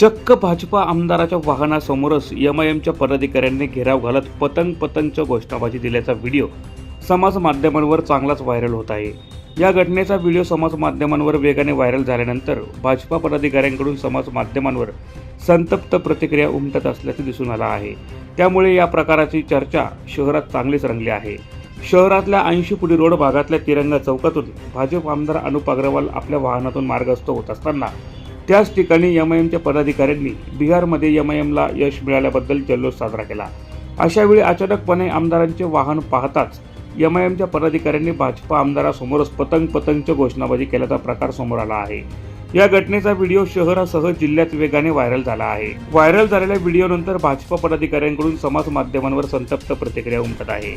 चक्क भाजपा आमदाराच्या वाहनासमोरच यम आय एमच्या पदाधिकाऱ्यांनी घेराव घालत पतंग पतंगच्या घोषणाबाजी दिल्याचा व्हिडिओ समाज माध्यमांवर चांगलाच व्हायरल होत आहे. या घटनेचा व्हिडिओ समाज माध्यमांवर वेगाने व्हायरल झाल्यानंतर भाजपा पदाधिकाऱ्यांकडून समाज माध्यमांवर संतप्त प्रतिक्रिया उमटत असल्याचे दिसून आलं आहे. त्यामुळे या प्रकाराची चर्चा शहरात चांगलीच रंगली आहे. शहरातल्या ऐंशी पुढी रोड भागातल्या तिरंगा चौकातून भाजप आमदार अनुप अग्रवाल आपल्या वाहनातून मार्गस्थ होत असताना त्याच ठिकाणी यम आय एमच्या पदाधिकाऱ्यांनी बिहारमध्ये एम आय एमला यश मिळाल्याबद्दल जल्लोष साजरा केला. अशावेळी अचानकपणे आमदारांचे वाहन पाहताच एम आय एमच्या पदाधिकाऱ्यांनी भाजपा आमदारासमोरच पतंग पतंगच्या घोषणाबाजी केल्याचा प्रकार समोर आला आहे. या घटनेचा व्हिडिओ शहरासह जिल्ह्यात वेगाने व्हायरल झाला आहे. व्हायरल झालेल्या व्हिडिओनंतर भाजपा पदाधिकाऱ्यांकडून समाज माध्यमांवर संतप्त प्रतिक्रिया उमटत आहे.